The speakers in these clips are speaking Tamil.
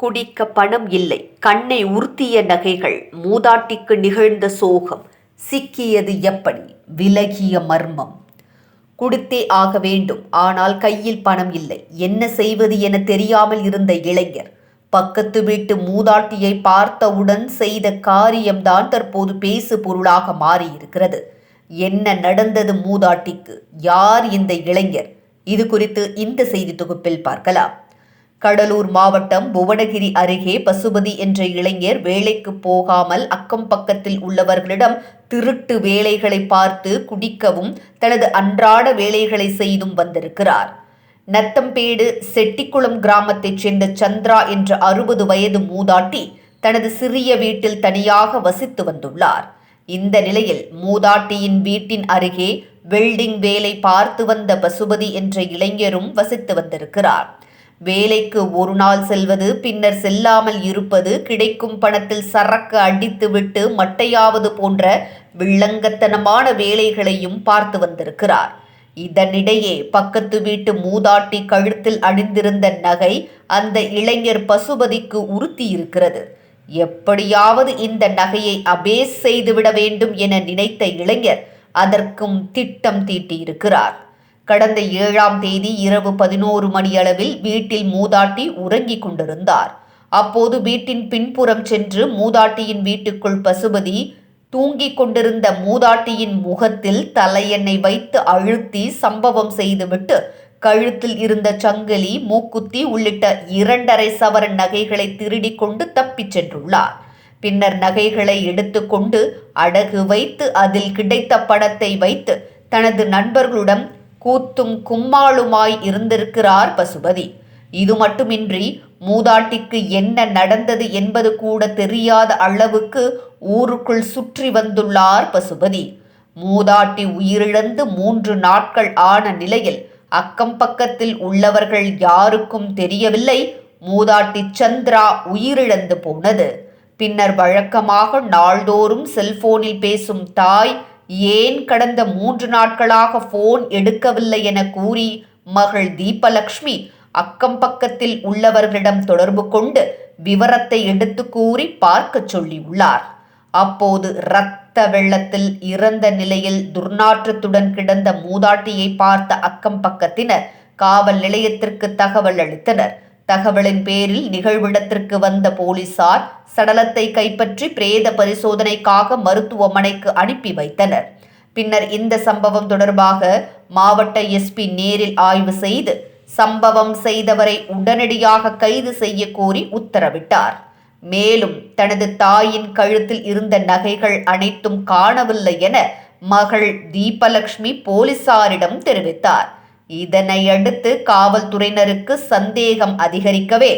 குடிக்க பணம் இல்லை. கண்ணை உறுத்திய நகைகள் மூதாட்டிக்கு நிகழ்ந்த சோகம். சிக்கியது எப்படி? விலகிய மர்மம். குடித்தே ஆக வேண்டும். ஆனால் கையில் பணம் இல்லை. என்ன செய்வது என தெரியாமல் இருந்த இளைஞர் பக்கத்து வீட்டு மூதாட்டியை பார்த்தவுடன் செய்த காரியம்தான் தற்போது பேசு பொருளாக மாறியிருக்கிறது. என்ன நடந்தது மூதாட்டிக்கு? யார் இந்த இளைஞர்? இது குறித்து இந்த செய்தி தொகுப்பில் பார்க்கலாம். கடலூர் மாவட்டம் புவனகிரி அருகே பசுபதி என்ற இளைஞர் வேலைக்கு போகாமல் அக்கம் பக்கத்தில் உள்ளவர்களிடம் திருட்டு வேலைகளை பார்த்து குடிக்கவும் தனது அன்றாட வேலைகளை செய்தும் வந்திருக்கிறார். நத்தம்பேடு செட்டிக்குளம் கிராமத்தைச் சேர்ந்த சந்திரா என்ற அறுபது வயது மூதாட்டி தனது சிறிய வீட்டில் தனியாக வசித்து வந்துள்ளார். இந்த நிலையில் மூதாட்டியின் வீட்டின் அருகே வெல்டிங் வேலை பார்த்து வந்த பசுபதி என்ற இளைஞரும் வசித்து வந்திருக்கிறார். வேலைக்கு ஒரு நாள் செல்வது பின்னர் செல்லாமல் இருப்பது கிடைக்கும் பணத்தில் சரக்கு அடித்துவிட்டு மட்டையாவது போன்ற வில்லங்கத்தனமான வேலைகளையும் பார்த்து வந்திருக்கிறார். இதனிடையே பக்கத்து வீட்டு மூதாட்டி கழுத்தில் அணிந்திருந்த நகை அந்த இளைஞர் பசுபதிக்கு உறுத்தியிருக்கிறது. எப்படியாவது இந்த நகையை அபேஸ் செய்துவிட வேண்டும் என நினைத்த இளைஞர் அதற்கும் திட்டம் தீட்டியிருக்கிறார். கடந்த ஏழாம் தேதி இரவு பதினோரு மணியளவில் வீட்டில் மூதாட்டி உறங்கிக் கொண்டிருந்தார். அப்போது வீட்டின் பின்புறம் சென்று மூதாட்டியின் வீட்டுக்குள் பசுபதி தூங்கிக் கொண்டிருந்த மூதாட்டியின் முகத்தில் தலையெண்ணை வைத்து அழுத்தி சம்பவம் செய்துவிட்டு கழுத்தில் இருந்த சங்கிலி மூக்குத்தி உள்ளிட்ட இரண்டரை சவரன் நகைகளை திருடி கொண்டு தப்பிச் சென்றுள்ளார். பின்னர் நகைகளை எடுத்துக்கொண்டு அடகு வைத்து அதில் கிடைத்த பணத்தை வைத்து தனது நண்பர்களுடன் கூத்தும் கும்மாளுமாய் இருந்திருக்கிறார் பசுபதி. இது மட்டுமின்றி மூதாட்டிக்கு என்ன நடந்தது என்பது கூட தெரியாத அளவுக்கு ஊருக்குள் சுற்றி வந்துள்ளார் பசுபதி. மூதாட்டி உயிரிழந்து மூன்று நாட்கள் ஆன நிலையில் அக்கம் பக்கத்தில் உள்ளவர்கள் யாருக்கும் தெரியவில்லை மூதாட்டி சந்திரா உயிரிழந்து போனது. பின்னர் வழக்கமாக நாள்தோறும் செல்போனில் பேசும் தாய் ஏன் கடந்த மூன்று நாட்களாக போன் எடுக்கவில்லை என கூறி மகள் தீபலக்ஷ்மி அக்கம் பக்கத்தில் உள்ளவர்களிடம் தொடர்பு கொண்டு விவரத்தை எடுத்து கூறி பார்க்கச் சொல்லியுள்ளார். அப்போது இரத்த வெள்ளத்தில் இறந்த நிலையில் துர்நாற்றத்துடன் கிடந்த மூதாட்டியை பார்த்த அக்கம் பக்கத்தினர் காவல் நிலையத்திற்கு தகவல் அளித்தனர். தகவலின் பேரில் நிகழ்விடத்திற்கு வந்த போலீசார் சடலத்தை கைப்பற்றி பிரேத பரிசோதனைக்காக மருத்துவமனைக்கு அனுப்பி வைத்தனர். பின்னர் இந்த சம்பவம் தொடர்பாக மாவட்ட எஸ்பி நேரில் ஆய்வு செய்து சம்பவம் செய்தவரை உடனடியாக கைது செய்ய கோரி உத்தரவிட்டார். மேலும் தனது தாயின் கழுத்தில் இருந்த நகைகள் அனைத்தும் காணவில்லை என மகள் தீபலக்ஷ்மி போலீசாரிடம் தெரிவித்தார். இதனை அடுத்து காவல்துறையினருக்கு சந்தேகம் அதிகரிக்கவே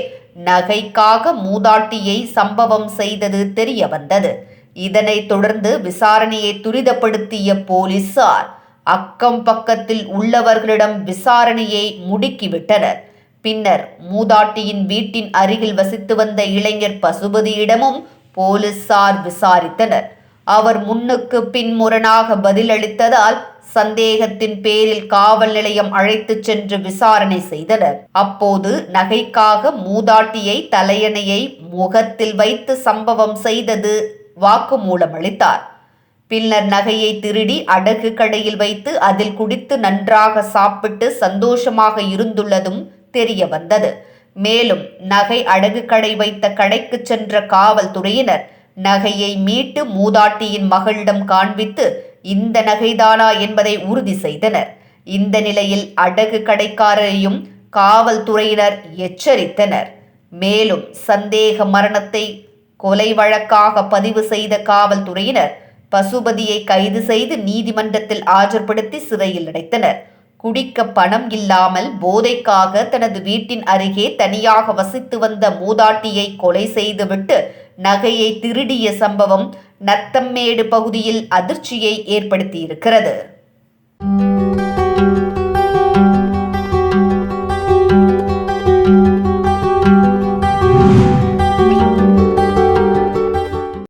நகைக்காக மூதாட்டியை சம்பவம் செய்தது தெரிய வந்தது இதனைத் தொடர்ந்து விசாரணையை துரிதப்படுத்திய போலீசார் அக்கம் பக்கத்தில் உள்ளவர்களிடம் விசாரணையை முடுக்கிவிட்டனர். பின்னர் மூதாட்டியின் வீட்டின் அருகில் வசித்து வந்த இளைஞர் பசுபதியிடமும் போலீசார் விசாரித்தனர். அவர் முன்னுக்கு பின்முரணாக பதிலளித்ததால் சந்தேகத்தின் பேரில் காவல் நிலையம் அழைத்துச் சென்று விசாரணை செய்தனர். அப்போது நகைக்காக மூதாட்டியை தலையணையை முகத்தில் வைத்து சம்பவம் செய்தது வாக்குமூலம் அளித்தார். பின்னர் நகையை திருடி அடகு கடையில் வைத்து அதில் குடித்து நன்றாக சாப்பிட்டு சந்தோஷமாக இருந்துள்ளதும் தெரிய வந்தது. மேலும் நகை அடகு கடை வைத்த கடைக்கு சென்ற காவல்துறையினர் நகையை மீட்டு மூதாட்டியின் மகளிடம் காண்பித்து இந்த நகைதானா என்பதை உறுதி செய்தனர். இந்த நிலையில் அடகு கடைக்காரரையும் காவல்துறையினர் எச்சரித்தனர். மேலும் சந்தேக மரணத்தை கொலை வழக்காக பதிவு செய்த காவல்துறையினர் பசுபதியை கைது செய்து நீதிமன்றத்தில் ஆஜர்படுத்தி சிறையில் அடைத்தனர். குடிக்க பணம் இல்லாமல் போதைக்காக தனது வீட்டின் அருகே தனியாக வசித்து வந்த மூதாட்டியை கொலை செய்துவிட்டு நகையை திருடிய சம்பவம் நத்தம்மேடு பகுதியில் அதிர்ச்சியை ஏற்படுத்தியிருக்கிறது.